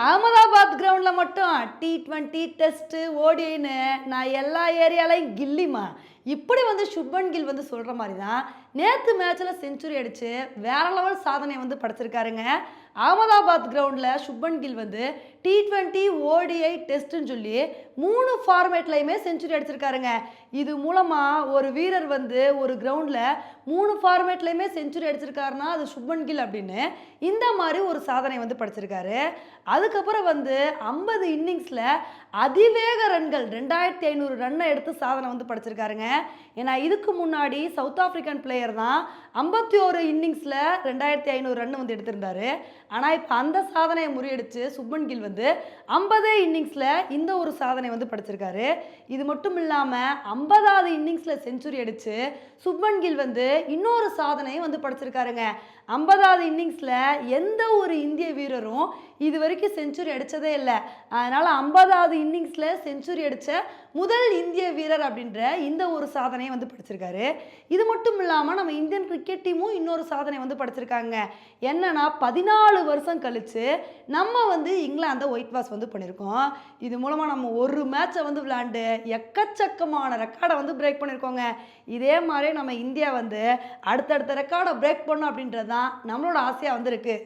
அகமதாபாத் கிரவுண்டில் மட்டும் T twenty test ஓடின்னு நான் எல்லா ஏரியாலையும் கில்லிமா இப்படி வந்து சுப்மன் கில் வந்து சொல்கிற மாதிரி தான் நேற்று மேட்ச்சில் செஞ்சுரி அடித்து வேற லெவல் சாதனை வந்து படைச்சிருக்காருங்க. அகமதாபாத் கிரவுண்டில் சுப்மன் கில் வந்து டி ட்வெண்ட்டி ஓடிஐ டெஸ்ட்டுன்னு சொல்லி மூணு ஃபார்மேட்லையுமே செஞ்சுரி அடிச்சிருக்காருங்க. இது மூலமாக ஒரு வீரர் வந்து ஒரு கிரவுண்டில் மூணு ஃபார்மேட்லையுமே செஞ்சுரி அடிச்சிருக்காருன்னா அது சுப்மன் கில் அப்படின்னு இந்த மாதிரி ஒரு சாதனை வந்து படைச்சிருக்காரு. அதுக்கப்புறம் வந்து ஐம்பது இன்னிங்ஸில் அதிவேக ரன்கள் ரெண்டாயிரத்தி ஐநூறு ரன்னை எடுத்து சாதனை வந்து படைச்சிருக்காருங்க. ஏன்னா இதுக்கு முன்னாடி சவுத் ஆஃப்ரிக்கன் பிளேயர் தான் ஐம்பத்தி ஒரு இன்னிங்ஸில் ரெண்டாயிரத்தி ஐநூறு ரன் வந்து எடுத்திருந்தாரு. ஆனால் இப்போ அந்த சாதனையை முறியடிச்சு சுப்மன் கில் வந்து ஐம்பதே இன்னிங்ஸில் இந்த ஒரு சாதனை வந்து படைச்சிருக்காரு. இது மட்டும் இல்லாமல் ஐம்பதாவது இன்னிங்ஸில் செஞ்சுரி அடித்து சுப்மன் கில் வந்து இன்னொரு சாதனையும் வந்து படைச்சிருக்காருங்க. ஐம்பதாவது இன்னிங்ஸில் எந்த ஒரு இந்திய வீரரும் இது வரைக்கும் செஞ்சுரி அடித்ததே இல்லை. அதனால் ஐம்பதாவது இன்னிங்ஸில் செஞ்சுரி அடித்த முதல் இந்திய வீரர் அப்படின்ற இந்த ஒரு சாதனையை வந்து படிச்சிருக்காரு. இது மட்டும் இல்லாமல் நம்ம இந்தியன் கிரிக்கெட் டீமும் இன்னொரு சாதனை வந்து படிச்சிருக்காங்க. என்னன்னா பதினாலு வருஷம் கழித்து நம்ம வந்து இங்கிலாந்தை ஒயிட் வாஷ் வந்து பண்ணியிருக்கோம் இது மூலமாக நம்ம ஒரு மேட்சை வந்து விளையாண்டு எக்கச்சக்கமான ரெக்கார்டை வந்து பிரேக் பண்ணியிருக்கோங்க இதே மாதிரி நம்ம இந்தியா வந்து அடுத்தடுத்த ரெக்கார்டை பிரேக் பண்ணும் அப்படின்றது தான் நம்மளோட ஆசையாக வந்து இருக்குது